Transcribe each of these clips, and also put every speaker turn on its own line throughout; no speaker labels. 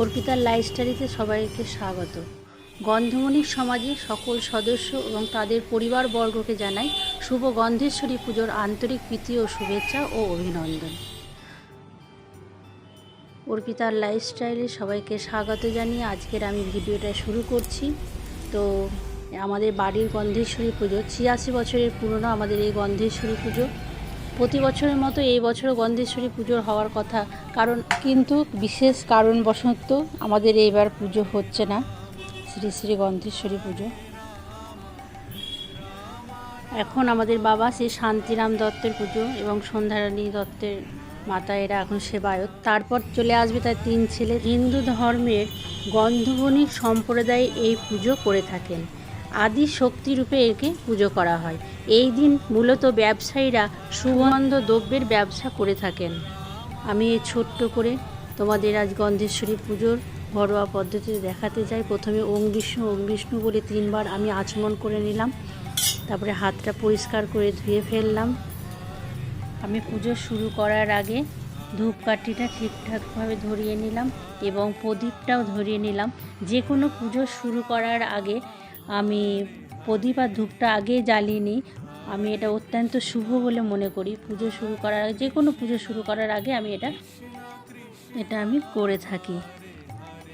অর্পিতার লাইফস্টাইলিতে সবাইকে স্বাগত। গন্ধমণির সমাজে সকল সদস্য এবং তাদের পরিবারবর্গকে জানাই শুভ গন্ধেশ্বরী পুজোর আন্তরিক প্রীতি ও শুভেচ্ছা ও অভিনন্দন। অর্পিতার লাইফস্টাইলে সবাইকে স্বাগত জানিয়ে আজকের আমি ভিডিওটা শুরু করছি। তো আমাদের বাড়ির গন্ধেশ্বরী পুজো, ছিয়াশি বছরের পুরনো আমাদের এই গন্ধেশ্বরী পুজো। প্রতি বছরের মতো এই বছরও গন্ধেশ্বরী পুজোর হওয়ার কথা। কারণ, কিন্তু বিশেষ কারণবশত আমাদের এইবার পুজো হচ্ছে না। শ্রী শ্রী গন্ধেশ্বরী পুজো। এখন আমাদের বাবা শ্রী শান্তিরাম দত্তের পুজো এবং সন্ধ্যারানী দত্তের মাতা এরা এখন সেবায়ত। তারপর চলে আসবে তার তিন ছেলে। হিন্দু ধর্মের গন্ধবণিক সম্প্রদায় এই পুজো করে থাকেন। আদি শক্তিরূপে একে পুজো করা হয়। এই দিন মূলত ব্যবসায়ীরা সুগন্ধ দ্রব্যের ব্যবসা করে থাকেন। আমি এই ছোট্ট করে তোমাদের আজ গন্ধেশ্বরী পুজোর ঘরোয়া পদ্ধতিতে দেখাতে চাই। প্রথমে ওম বিষ্ণু ওম বিষ্ণু বলে তিনবার আমি আচমন করে নিলাম। তারপরে হাতটা পরিষ্কার করে ধুয়ে ফেললাম। আমি পুজো শুরু করার আগে ধূপকাঠিটা ঠিকঠাকভাবে ধরিয়ে নিলাম এবং প্রদীপটাও ধরিয়ে নিলাম। যে কোনো পুজো শুরু করার আগে আমি প্রদীপ আর ধূপটা আগে জ্বালিয়ে নিই। আমি এটা অত্যন্ত শুভ বলে মনে করি। পুজো শুরু করার আগে যে কোনো পুজো শুরু করার আগে আমি এটা এটা আমি করে থাকি।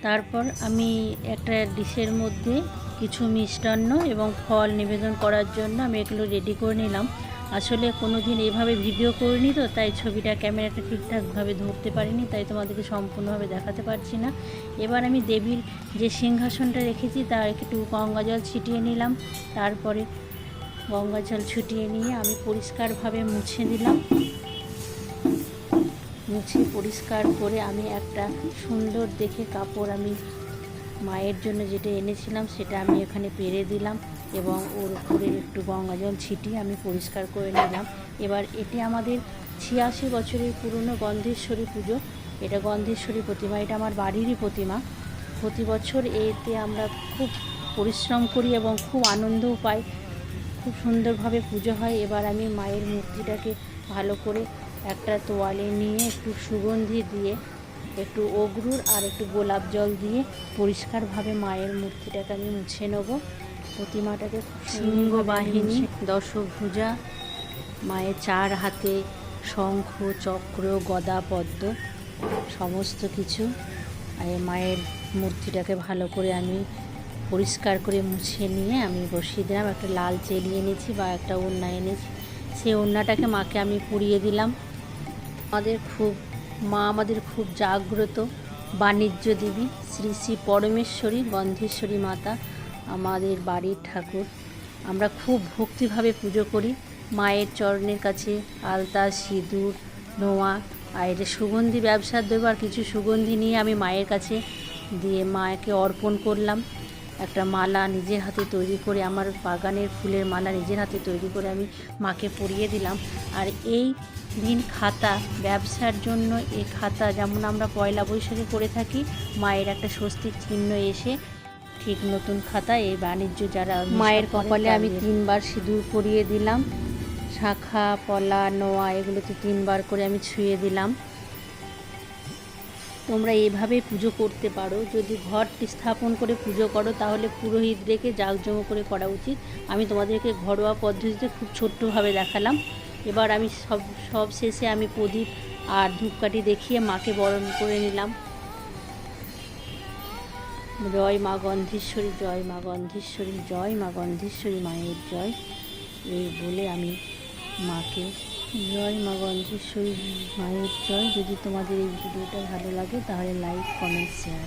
তারপর আমি একটা ডিশের মধ্যে কিছু মিষ্টান্ন এবং ফল নিবেদন করার জন্য আমি এগুলো রেডি করে নিলাম। আসলে কোনো দিন এভাবে ভিডিও করিনি তো, তাই ছবিটা ক্যামেরাটা ঠিকঠাকভাবে ধরতে পারিনি, তাই তোমাদেরকে সম্পূর্ণভাবে দেখাতে পারছি না। এবার আমি দেবীর যে সিংহাসনটা রেখেছি, তার একটু গঙ্গা জল ছিটিয়ে নিলাম, তারপরে গঙ্গা জল ছিটিয়ে নিয়ে আমি পরিষ্কারভাবে মুছে দিলাম। মুছে পরিষ্কার করে আমি একটা সুন্দর দেখে কাপড় আমি মায়ের জন্য যেটা এনেছিলাম, সেটা আমি এখানে পেরে দিলাম। এবং ওর উপরে একটু গঙ্গা জল ছিটিয়ে আমি পরিষ্কার করে নিলাম। এবার এটি আমাদের ছিয়াশি বছরের পুরনো গন্ধেশ্বরী পুজো। এটা গন্ধেশ্বরী প্রতিমা, এটা আমার বাড়িরই প্রতিমা। প্রতি বছর এতে আমরা খুব পরিশ্রম করি এবং খুব আনন্দও পাই। খুব সুন্দরভাবে পুজো হয়। এবার আমি মায়ের মূর্তিটাকে ভালো করে একটা তোয়ালে নিয়ে একটু সুগন্ধি দিয়ে, একটু অগরুর আর একটু গোলাপ জল দিয়ে পরিষ্কারভাবে মায়ের মূর্তিটাকে আমি মুছে নেব। প্রতিমাটাকে সিংহ বাহিনী দশভুজা মায়ের চার হাতে শঙ্খ চক্র গদা পদ্ম সমস্ত কিছু। আর মায়ের মূর্তিটাকে ভালো করে আমি পরিষ্কার করে মুছে নিয়ে আমি বসিয়ে দিলাম। একটা লাল চেলি এনেছি বা একটা ওড়না এনেছি। সেই ওড়নাটাকে মাকে আমি পুড়িয়ে দিলাম। আমাদের খুব মা আমাদের খুব জাগ্রত বাণিজ্য দেবী শ্রী শ্রী পরমেশ্বরী গন্ধেশ্বরী মাতা। আমাদের বাড়ির ঠাকুর। আমরা খুব ভক্তিভাবে পুজো করি। মায়ের চরণের কাছে আলতা, সিঁদুর, নোয়া আর এটা সুগন্ধি ব্যবসার দেবো আর কিছু সুগন্ধি নিয়ে আমি মায়ের কাছে দিয়ে মাকে অর্পণ করলাম। একটা মালা নিজের হাতে তৈরি করে, আমার বাগানের ফুলের মালা নিজের হাতে তৈরি করে আমি মাকে পরিয়ে দিলাম। আর এই দিন খাতা, ব্যবসার জন্য এই খাতা যেমন আমরা পয়লা বৈশাখে করে থাকি, মায়ের একটা স্বস্তির চিহ্ন এসে ঠিক নতুন খাতা এই বাণিজ্য যারা মায়ের কপালে আমি তিনবার সিঁদুর পরিয়ে দিলাম শাখা পলা নোয়া এগুলোতে তিনবার করে আমি ছুঁয়ে দিলাম। তোমরা এভাবে পুজো করতে পারো যদি ঘরটি স্থাপন করে পুজো করো তাহলে পুরোহিত রেখে জাঁকজমো করে করা উচিত। আমি তোমাদেরকে ঘরোয়া পদ্ধতিতে খুব ছোট্টভাবে দেখালাম। এবার আমি সব সব শেষে আমি প্রদীপ আর ধূপকাঠি দেখিয়ে মাকে বরণ করে নিলাম। জয় মা গন্ধেশ্বরী, জয় মা গন্ধেশ্বরী, জয় মা গন্ধেশ্বরী মায়ের জয়। এই বলে আমি মাকে, জয় মা গন্ধেশ্বরী মায়ের জয়। যদি তোমাদের এই ভিডিওটা ভালো লাগে তাহলে লাইক কমেন্ট শেয়ার